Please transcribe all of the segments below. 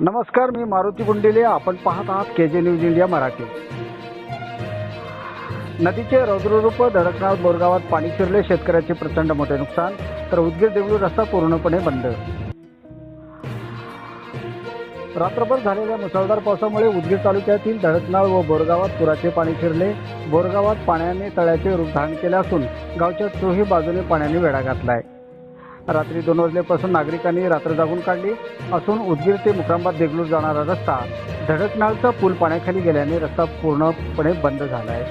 नमस्कार मी मारुती गुंडिले. आपण पाहत आहात के जे न्यूज इंडिया मराठी. नदीचे रौद्ररूप धडकनाथ बोरगावात पाणी शिरले शेतकऱ्याचे प्रचंड मोठे नुकसान तर उदगीर देवळी रस्ता पूर्णपणे बंद. रात्रभर झालेल्या मुसळधार पावसामुळे उदगीर तालुक्यातील धडकनाळ व बोरगावात पुराचे पाणी शिरले. बोरगावात पाण्याने तळ्याचे रूप धारण केले असून गावच्या चोही बाजूने पाण्याने वेढा घातला आहे रात्री दोन वाजल्यापासून नागरिकांनी रात्र जागून काढली असून उदगीर ते मुक्रांबाद देगलूर जाणारा रस्ता धडकनाळचा पूल पाण्याखाली गेल्याने रस्ता पूर्णपणे बंद झाला आहे.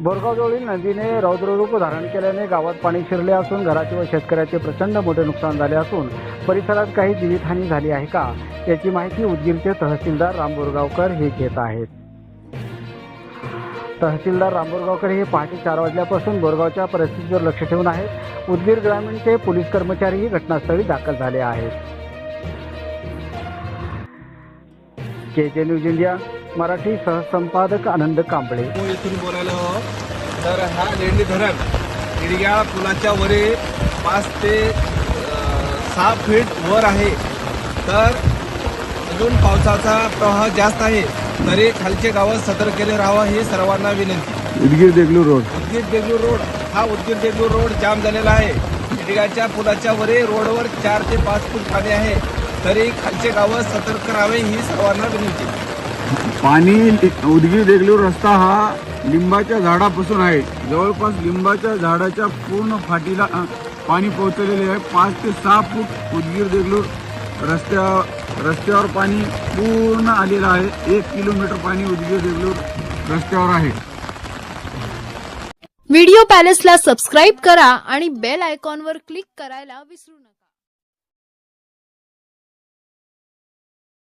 बोरगावजवळील नदीने रौद्ररूप धारण केल्याने गावात पाणी शिरले असून घराचे व शेतकऱ्याचे प्रचंड मोठे नुकसान झाले असून परिसरात काही जीवितहानी झाली आहे का? याची माहिती उदगीरचे तहसीलदार राम बोरगावकर हे घेत आहेत. तहसीलदार रामबोरगावकर हे पहाटे चार वाजल्यापासून बोरगावच्या परिस्थितीवर लक्ष ठेवून आहेत. उदगीर ग्रामीणचे पोलीस कर्मचारीही घटनास्थळी दाखल झाले आहेत. K J news India Marathi सहसंपादक Anand Kamble. इथून बोलायला तर हा लेंडी धरण हिरग्या पुलाच्या वरे पाच ते सहा फीट वर आहे. तर अजून पावसाचा प्रवाह जास्त आहे. तरी खालचे गावं सतर्कतेने राहावं ही सर्वांना विनंती. उदगीर देगलूर रोड. उदगीर देगलूर रोड हा उदगीर देगलूर रोड जाम झालेला आहे. हिरग्याच्या पुलाच्या वरी रोडवर चार ते पाच फूट पाणी आहे. तरी खालचे गावं सतर्क राहावे ही सर्वांना विनंती. पाणी उदगीर देगलूर रस्ता हा लिंबाच्या झाडापासून आहे. जवळपास लिंबाच्या झाडाच्या पूर्ण फाटीला पाणी पोहोचलेले आहे. पाच ते सहा फूट उदगीर देगलूर रस्त्या रस्त्यावर पाणी पूर्ण आलेलं आहे. एक किलोमीटर पाणी उदगीर देगलूर रस्त्यावर आहे. व्हिडिओ पॅलेसला सबस्क्राईब करा आणि बेल आयकॉनवर क्लिक करायला विसरू नका.